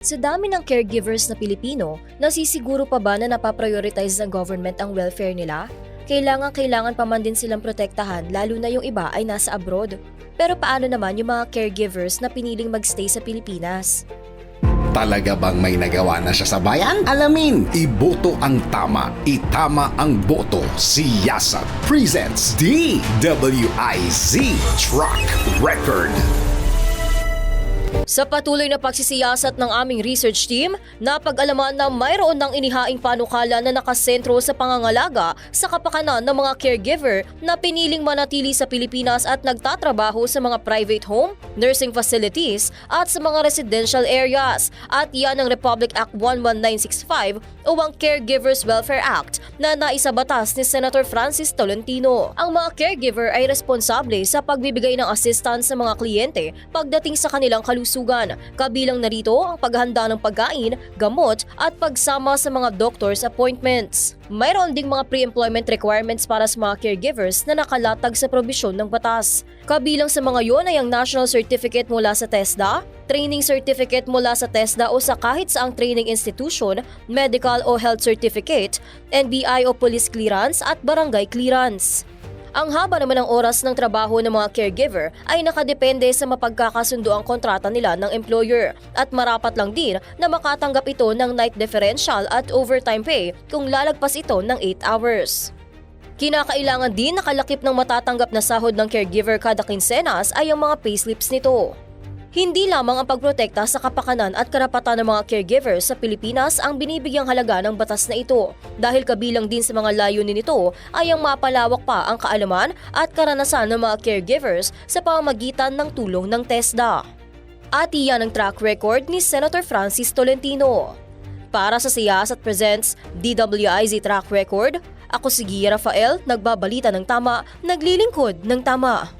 Sa dami ng caregivers na Pilipino, nasisiguro pa ba na napaprioritize ng government ang welfare nila? Kailangan kailangan pa man din silang protektahan lalo na yung iba ay nasa abroad. Pero paano naman yung mga caregivers na piniling magstay sa Pilipinas? Talaga bang may nagawa na siya sa bayan? Alamin, iboto ang tama, itama ang boto. Si Yasat presents DWIZ Truck Record. Sa patuloy na pagsisiyasat ng aming research team, napag-alaman na mayroon ng inihaing panukala na nakasentro sa pangangalaga sa kapakanan ng mga caregiver na piniling manatili sa Pilipinas at nagtatrabaho sa mga private home, nursing facilities at sa mga residential areas. At yan ang Republic Act 11965 o ang Caregivers Welfare Act na naisabatas ni Senator Francis Tolentino. Ang mga caregiver ay responsable sa pagbibigay ng assistance sa mga kliyente pagdating sa kanilang kalusugan. Kabilang narito ang paghanda ng pagkain, gamot at pagsama sa mga doctor's appointments. Mayroon ding mga pre-employment requirements para sa mga caregivers na nakalatag sa probisyon ng batas. Kabilang sa mga yon ay ang National Certificate mula sa TESDA, Training Certificate mula sa TESDA o sa kahit saang training institution, medical o health certificate, NBI o police clearance at barangay clearance. Ang haba naman ng oras ng trabaho ng mga caregiver ay nakadepende sa mapagkakasundo ang kontrata nila ng employer at marapat lang din na makatanggap ito ng night differential at overtime pay kung lalagpas ito ng 8 hours. Kinakailangan din nakalakip ng matatanggap na sahod ng caregiver kada kinsenas ay ang mga payslips nito. Hindi lamang ang pagprotekta sa kapakanan at karapatan ng mga caregivers sa Pilipinas ang binibigyang halaga ng batas na ito dahil kabilang din sa mga layunin nito ay ang mapalawak pa ang kaalaman at karanasan ng mga caregivers sa pamamagitan ng tulong ng TESDA. At iyan ang track record ni Senator Francis Tolentino. Para sa Siyasat Presents DWIZ Track Record, ako si Gia Rafael, nagbabalita ng tama, naglilingkod ng tama.